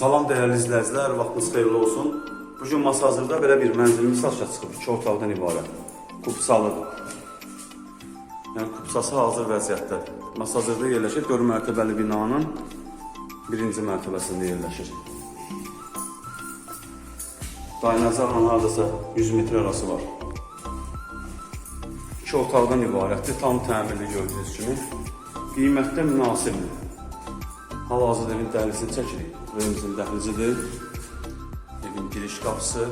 Salam dəyərli izləyicilər, vaxtınız xeyirli olsun. Bu gün masa hazırda belə bir mənzilimiz satışa çıxıb, iki otaqdan ibarət. Kupsalıdır. Yəni kupsası hazır vəziyyətdədir. Masa hazırda yerləşir, 4 mərtəbəli binanın birinci mərtəbəsində yerləşir. Dayanacaqla hardasa 100 metr arası var. İki otaqdan ibarətdir, tam təmirli gördüyünüz kimi. Qiymətdə münasibdir. Hal-hazırda evin dəhlizini çəkirik. Evimizin dəhlizidir. Evin giriş qapısı.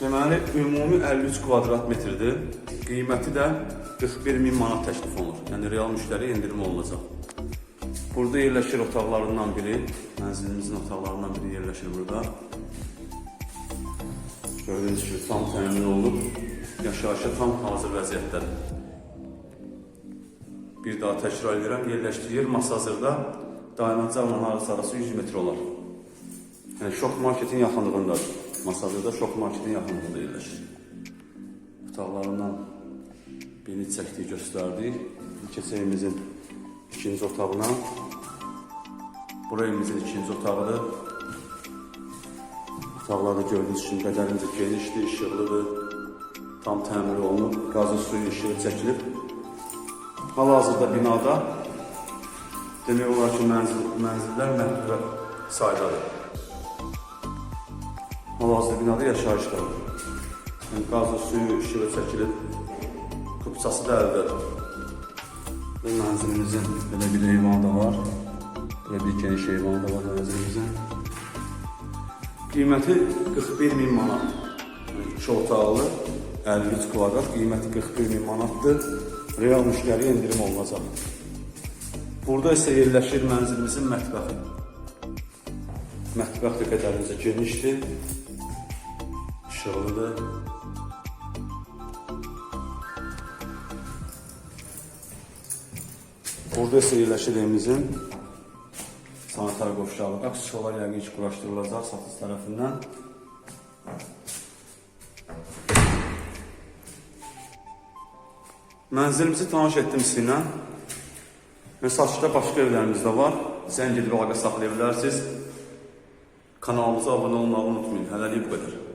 Deməli, ümumi 53 kvadrat metrdir. Qiyməti də 41 min manat təklif olunur. Yəni, real müştəri endirim olunacaq. Burada yerləşir otaqlarından biri. Mənzilimizin otaqlarından biri yerləşir burada. Gördüyünüz kimi tam təmin olunub. Yaşayışa tam hazır vəziyyətdədir. Bir daha təkrar edirəm, yerləşdiyi yer Masazırda dayanacaqla arası arası 100 metr olar. Yəni şok marketin yaxınlığındadır. Masazırda şok marketin yaxınlığında yerləşir. Otaqlarından birini çəkdiyi göstərdik. Keçəyimizin ikinci otağına. Bura evimizin ikinci otağıdır. Otaqlarda gördüyünüz kimi qədərincə genişdir, işıqlıdır. Tam təmir olunub, qazın suyu işığı çəkilib. Hal-hazırda binada demək olar ki, mənzil, mənzillər məhdud saydadır. Hal-hazırda binada yaşayışdadır. Yəni, qazı suyu işığı çəkilib, kupçası da əlbədir. Və mənzilimizin belə bir eyvanı da var. Belə bir geniş eyvanı da var mənzilimizin. Qiyməti 41 min manat. İki otaqlı, 53 kvadrat, qiyməti 41 min manatdır. Real müştəriyə endirim olunacaq. Burada isə yerləşir mənzilimizin mətbəxi. Mətbəx də qədərincə genişdir, işıqlıdır. Burada isə yerləşir evimizin sanitar qovşağı. Aksiyonlar yəqin ki, quraşdırılacaq satış tərəfindən. Mənzilimizi tanış etdim sizinlə. Satışda başqa evlərimiz də var. Zəng edib əlaqə saxlaya bilərsiniz. Kanalımıza abunə olmağı unutmayın. Hələlik bu qədər.